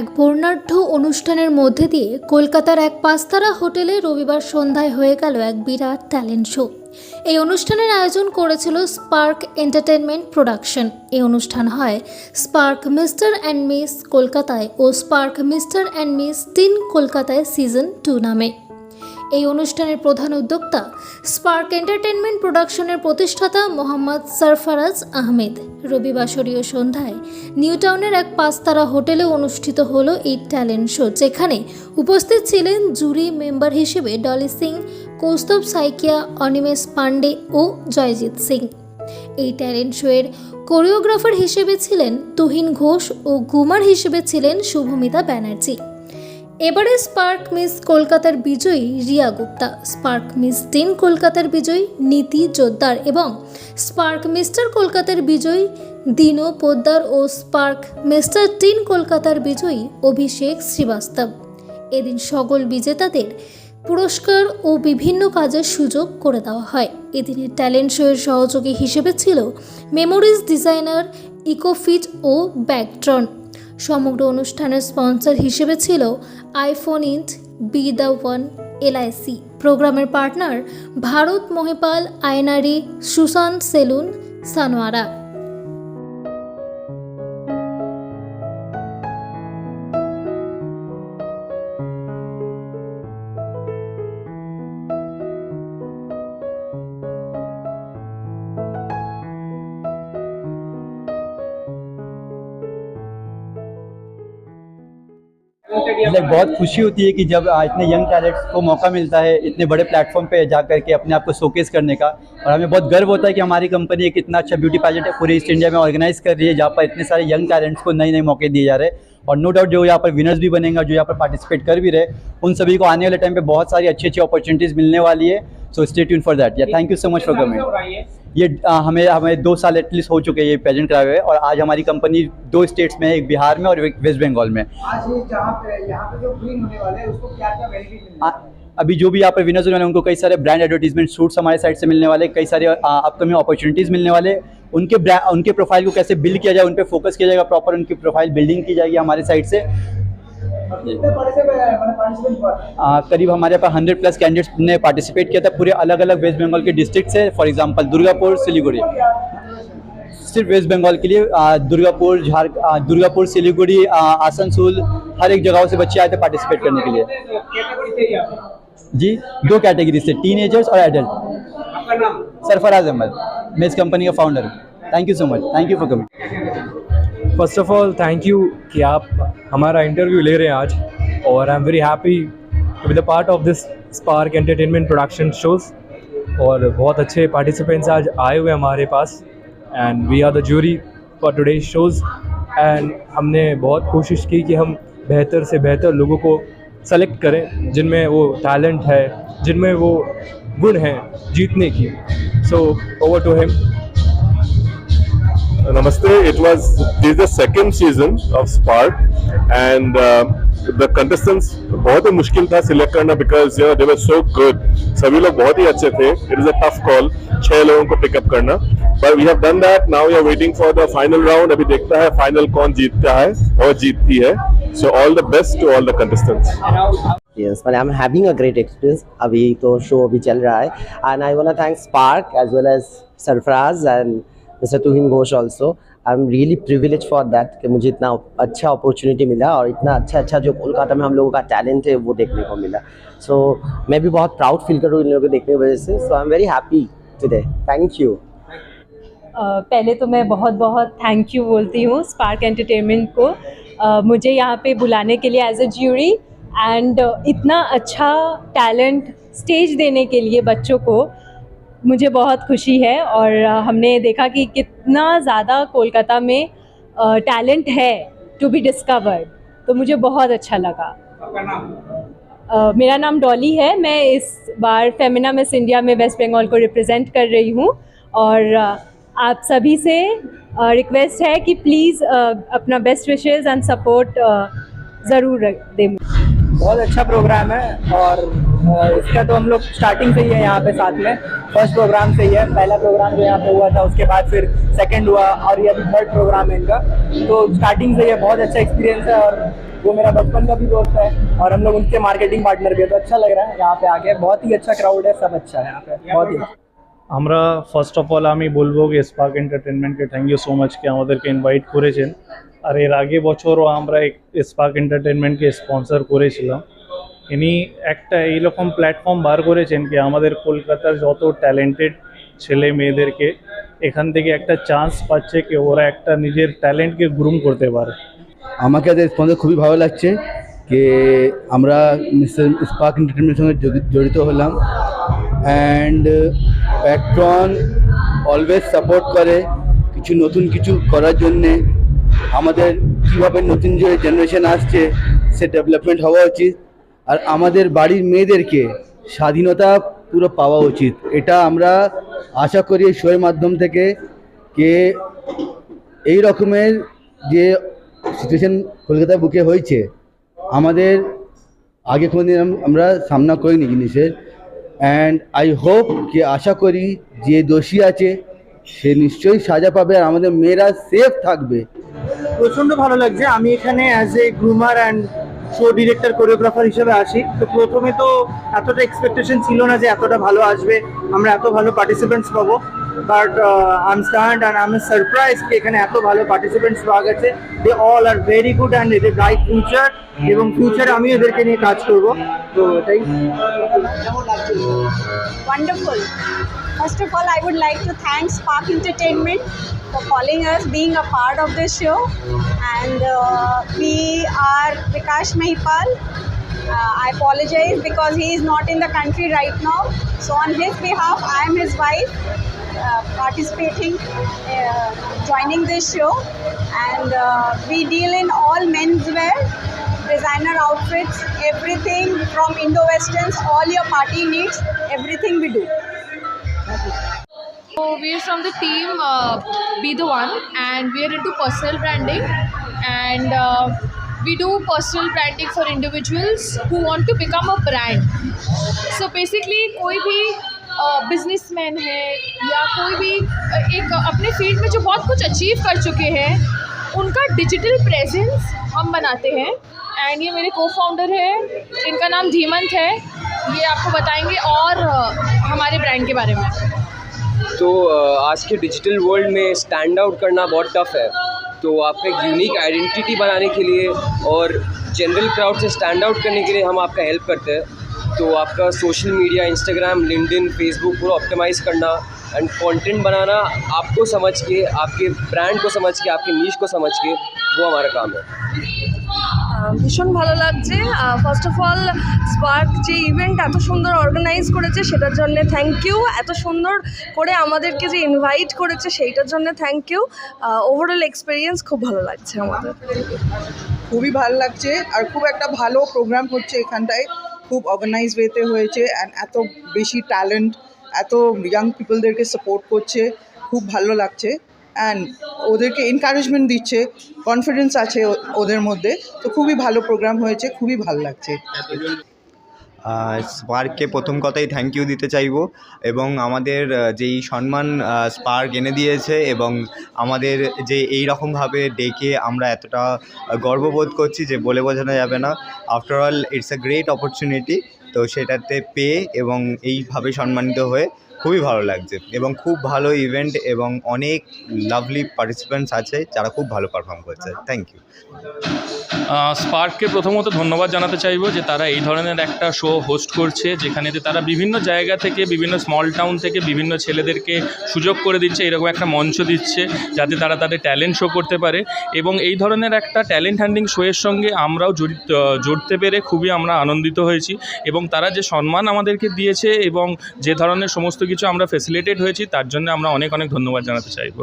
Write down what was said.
এক বর্ণাঢ্য অনুষ্ঠানের মধ্যে দিয়ে কলকাতার এক পাঁচতারা হোটেলে রবিবার সন্ধ্যায় হয়ে গেল এক বিরাট ট্যালেন্ট শো। এই অনুষ্ঠানের আয়োজন করেছিল স্পার্ক এন্টারটেনমেন্ট প্রোডাকশন। এই অনুষ্ঠান হয় স্পার্ক মিস্টার অ্যান্ড মিস কলকাতায় ও spark mister and miss teen কলকাতায় সিজন টু নামে। এই অনুষ্ঠানের প্রধান উদ্যোক্তা স্পার্ক এন্টারটেনমেন্ট প্রোডাকশনের প্রতিষ্ঠাতা মোহাম্মদ সরফরাজ আহমেদ। রবিবাসরীয় সন্ধ্যায় নিউ টাউনের এক পাঁচতারা হোটেলে অনুষ্ঠিত হল এই ট্যালেন্ট শো, যেখানে উপস্থিত ছিলেন জুরি মেম্বার হিসেবে ডলি সিং, কৌস্তব সাইকিয়া, অনিমেষ পান্ডে ও জয়জিৎ সিং। এই ট্যালেন্ট শোয়ের কোরিওগ্রাফার হিসেবে ছিলেন তুহিন ঘোষ ও গুমার হিসেবে ছিলেন শুভমিতা ব্যানার্জি। এবারে স্পার্ক মিস কলকাতার বিজয়ী Riya Gupta, spark miss teen কলকাতার বিজয়ী নীতি জোদ্দার এবং স্পার্ক মিস্টার কলকাতার বিজয়ী দিনো পোদ্দার ও স্পার্ক মিস্টার টিন কলকাতার বিজয়ী অভিষেক শ্রীবাস্তব। এদিন সকল বিজেতাদের পুরস্কার ও বিভিন্ন কাজের সুযোগ করে দেওয়া হয়। এদিনের ট্যালেন্ট শোয়ের সহযোগী হিসেবে ছিল মেমোরিজ ডিজাইনার, ইকোফিট ও ব্যাকট্রন সমগ্র অনুষ্ঠানের স্পন্সর হিসেবে ছিল আইফোন ইন্ট, বি দ্য ওয়ান, এলআইসি। প্রোগ্রামের পার্টনার ভারত মহিপাল, আয়নারি, সুশান্ত সেলুন, সানোয়ারা। मतलब बहुत खुशी होती है कि जब इतने यंग टैलेंट्स को मौका मिलता है, इतने बड़े प्लेटफॉर्म पे जा करके अपने आप को शोकेस करने का। और हमें बहुत गर्व होता है कि हमारी कंपनी एक इतना अच्छा ब्यूटी पैजेंट पूरे ईस्ट इंडिया में ऑर्गेनाइज कर रही है, जहाँ पर इतने सारे यंग टैलेंट्स को नए नए मौके दिए जा रहे हैं। और नो डाउट जो यहाँ पर विनर्स भी बनेंगे जो यहाँ पर पार्टिसिपेट कर भी रहे उन सभी को आने वाले टाइम पे बहुत सारी अच्छी अच्छी अपॉर्चुनिटीज़ मिलने वाली है। So stay tune for that या thank you so much for coming ये आ, हमें हमें दो साल एटलीस्ट हो चुके हैं ये पेजेंट कराए हुए और आज हमारी कंपनी दो स्टेट्स में है एक बिहार में और एक वेस्ट बंगाल में। आज ये जहाँ पे यहाँ पे जो होने वाले हैं उसको क्या क्या बेनिफिट अभी जो भी यहाँ पर विनर्स होने वाले उनको कई सारे ब्रांड एडवर्टीजमेंट शूट्स हमारे साइड से मिलने वाले कई सारे अपकमिंग अपॉर्चुनिटीज़ मिलने वाले। उनके उनके प्रोफ़ाइल को कैसे बिल्ड किया जाए उन पर फोकस किया जाएगा प्रॉपर उनकी प्रोफ़ाइल बिल्डिंग की जाएगी हमारे साइड से। करीब हमारे पास हंड्रेड प्लस कैंडिडेट्स ने पार्टिसिपेट किया था पूरे अलग अलग वेस्ट बंगाल के डिस्ट्रिक्ट से फॉर एग्जांपल दुर्गापुर सिलीगुड़ी। सिर्फ़ वेस्ट बंगाल के लिए दुर्गापुर झार दुर्गापुर सिलीगुड़ी आसनसोल हर एक जगहों से बच्चे आए थे पार्टिसिपेट करने के लिए। जी दो कैटेगरी से टीन एजर्स और एडल्ट सरफराज अहमद मैं इस कंपनी का फाउंडर हूँ thank you so much thank you for coming first of all thank you कि आप हमारा इंटरव्यू ले रहे हैं आज, और I am very happy to be the part of this Spark Entertainment production shows और बहुत अच्छे पार्टिसिपेंट्स आज आए हुए हमारे पास and we are the jury for today shows and हमने बहुत कोशिश की कि हम बेहतर से बेहतर लोगों को सेलेक्ट करें, जिनमें वो टैलेंट है, जिनमें वो गुण हैं जीतने की। So over to him Namaste. It was this is the second season of Spark, and uh, the contestants बहुत ही मुश्किल था सिलेक्ट करना because you know they were so good. सभी लोग बहुत ही अच्छे थे. It is a tough call. छह लोगों को पिकअप करना. But we have done that. Now we are waiting for the final round. अभी देखता है final कौन जीतता है और जीतती है. So all the best to all the contestants. Yes, but I'm having a great experience. अभी तो शो अभी चल रहा है and I wanna thank Spark as well as Sarfraz and Mr. Tuhin Ghosh also. I'm really privileged for that कि मुझे इतना अच्छा अपॉर्चुनिटी मिला और इतना अच्छा अच्छा जो कोलकाता में हम लोगों का टैलेंट है वो देखने को मिला सो so, मैं भी बहुत प्राउड फील कर इन लोगों को देखने की वजह से so I am very happy today thank you पहले तो मैं बहुत बहुत थैंक यू बोलती हूँ स्पार्क एंटरटेनमेंट को अ, मुझे यहाँ पे बुलाने के लिए एज अ ज्यूरी एंड इतना अच्छा टैलेंट स्टेज देने के लिए बच्चों को मुझे बहुत खुशी है और हमने देखा कि कितना ज़्यादा कोलकाता में टैलेंट है टू बी डिस्कवर्ड तो मुझे बहुत अच्छा लगा। नाम मेरा नाम डॉली है। मैं इस बार फेमिना मिस इंडिया में वेस्ट बंगाल को रिप्रेजेंट कर रही हूँ और आप सभी से रिक्वेस्ट है कि प्लीज़ अपना बेस्ट विशेज़ एंड सपोर्ट ज़रूर दें बहुत अच्छा प्रोग्राम है और अ, इसका तो हम लोग स्टार्टिंग से ही है यहाँ पे साथ में फर्स्ट प्रोग्राम से ही है पहला प्रोग्राम जो यहाँ पे हुआ था उसके बाद फिर सेकंड हुआ और ये अभी थर्ड प्रोग्राम है इनका तो स्टार्टिंग से ये बहुत अच्छा एक्सपीरियंस है और वो मेरा बचपन का भी दोस्त है और हम लोग उनके मार्केटिंग पार्टनर भी है तो अच्छा लग रहा है यहाँ पे आके बहुत ही अच्छा क्राउड है सब अच्छा है यहाँ पे बहुत ही अच्छा আমরা ফার্স্ট অফ অল আমি বলবো কি spark এন্টারটেনমেন্টকে thank you so much কি আমাদেরকে ইনভাইট করেছেন আর এর আগে বছরও আমরা স্পার্ক এন্টারটেনমেন্টকে স্পন্সর করেছিলাম। ইনি একটা এইরকম প্ল্যাটফর্ম বার করেছেন কি আমাদের কলকাতার যত ট্যালেন্টেড ছেলে মেয়েদেরকে এখান থেকে একটা চান্স পাচ্ছে কি ওরা একটা নিজের ট্যালেন্টকে গ্রুম করতে পারে। আমাকে এদের স্পন্সর খুবই ভালো লাগছে যে আমরা স্পার্ক এন্টারটেনমেন্টের সঙ্গে জড়িত হলাম অ্যান্ড প্যাট্রন অলওয়েজ সাপোর্ট করে কিছু নতুন কিছু করার জন্যে। আমাদের কীভাবে নতুন যে জেনারেশন আসছে, সে ডেভেলপমেন্ট হওয়া উচিত। আর আমাদের বাড়ির মেয়েদেরকে স্বাধীনতা পুরো পাওয়া উচিত। এটা আমরা আশা করি শোয়ের মাধ্যম থেকে কে এই রকমের যে সিচুয়েশন কলকাতা বুকে হয়েছে, আমাদের আগে কোনোদিন আম- আমরা সামনা করিনি জিনিসের। অ্যান্ড আই হোপ যে আশা করি যে দোষী আছে, সে নিশ্চয়ই সাজা পাবে। আর আমাদের মেয়েরা সেফ থাকবে। প্রচণ্ড ভালো লাগছে। আমি এখানে as a groomer and show director choreographer হিসেবে আসি। তো প্রথমে তো এতটা এক্সপেকটেশন ছিল না যে এতটা ভালো আসবে। আমরা এত ভালো পার্টিসিপেন্টস পাবো। But I am stunned and I am surprise কি এখানে এত ভালো পার্টিসিপেন্টস পাওয়া গেছে। They all are very good and এদের ব্রাইট ফিউচার এবং ফিউচারে আমি এদেরকে নিয়ে কাজ করব। তো এটাই Wonderful. First of all I would like to thank Spark Entertainment for calling us, being a part of this show. And uh, we are Vikash Mahipal. Uh, I apologize because he is not in the country right now. So, on his behalf, I am his wife. Uh, participating, uh, joining this show, and uh, we deal in all menswear, designer outfits, everything from Indo-Westerns, all your party needs, everything we do. So we are from the team uh, Be the One, and we are into personal branding, and uh, we do personal branding for individuals who want to become a brand. So basically, कोई भी businessman है या कोई भी uh, एक अपने field में जो बहुत कुछ अचीव कर चुके हैं उनका डिजिटल प्रेजेंस हम बनाते हैं एंड ये मेरे को फाउंडर है इनका नाम धीमंत है ये आपको बताएँगे और uh, हमारे ब्रांड के बारे में तो आज के डिजिटल वर्ल्ड में स्टैंड आउट करना बहुत टफ है। तो आपका एक यूनिक आइडेंटिटी बनाने के लिए और जनरल क्राउड से स्टैंड आउट करने के लिए हम आपका हेल्प करते हैं। तो आपका social media Instagram LinkedIn Facebook पूरा ऑप्टिमाइज़ करना एंड कंटेंट बनाना आपको समझ के, आपके ब्रांड को समझ के, आपके नीच को समझ के वो हमारा काम है। ভীষণ ভালো লাগছে। ফার্স্ট অফ অল স্পার্ক যে ইভেন্ট এত সুন্দর অর্গানাইজ করেছে সেটার জন্য থ্যাংক ইউ এত সুন্দর করে আমাদেরকে যে ইনভাইট করেছে সেইটার জন্য থ্যাংক ইউ ওভারঅল এক্সপিরিয়েন্স খুব ভালো লাগছে আমাদের। খুবই ভালো লাগছে আর খুব একটা ভালো প্রোগ্রাম হচ্ছে এখানটায়। খুব অর্গানাইজ ওয়েতে হয়েছে অ্যান্ড এত বেশি ট্যালেন্ট এত ইয়াং পিপলদেরকে সাপোর্ট করছে। খুব ভালো লাগছে। অ্যান্ড ওদেরকে এনকারেজমেন্ট দিচ্ছে কনফিডেন্স আছে ওদের মধ্যে। তো খুবই ভালো প্রোগ্রাম হয়েছে, খুবই ভালো লাগছে। স্পার্ককে প্রথম কথাই থ্যাংক ইউ দিতে চাইব। এবং আমাদের যেই সম্মান স্পার্ক এনে দিয়েছে এবং আমাদের যে এই রকমভাবে ডেকে আমরা এতটা গর্ববোধ করছি যে বলে বোঝানো যাবে না। After all it's a great opportunity তো সেটাতে পেয়ে এবং এইভাবে সম্মানিত হয়ে খুবই ভালো লাগছে এবং খুব ভালো ইভেন্ট এবং অনেক লাভলি পার্টিসিপেন্টস আছে যারা খুব ভালো পারফর্ম করছে। থ্যাংক ইউ স্পার্ককে প্রথমত ধন্যবাদ জানাতে চাইব যে তারা এই ধরনের একটা শো হোস্ট করছে যেখানেতে তারা বিভিন্ন জায়গা থেকে, বিভিন্ন স্মল টাউন থেকে বিভিন্ন ছেলেদেরকে সুযোগ করে দিচ্ছে, এরকম একটা মঞ্চ দিচ্ছে, যাতে তারা তাদের ট্যালেন্ট শো করতে পারে। এবং এই ধরনের একটা ট্যালেন্ট হ্যান্ডিং শোয়ের সঙ্গে আমরাও জড়িত, জড়তে পেরে খুবই আমরা আনন্দিত হয়েছি। এবং তারা যে সম্মান আমাদেরকে দিয়েছে এবং যে ধরনের সমস্ত কিছু আমরা ফেসিলিটেট হয়েছি তার জন্য আমরা অনেক অনেক ধন্যবাদ জানাতে চাইব।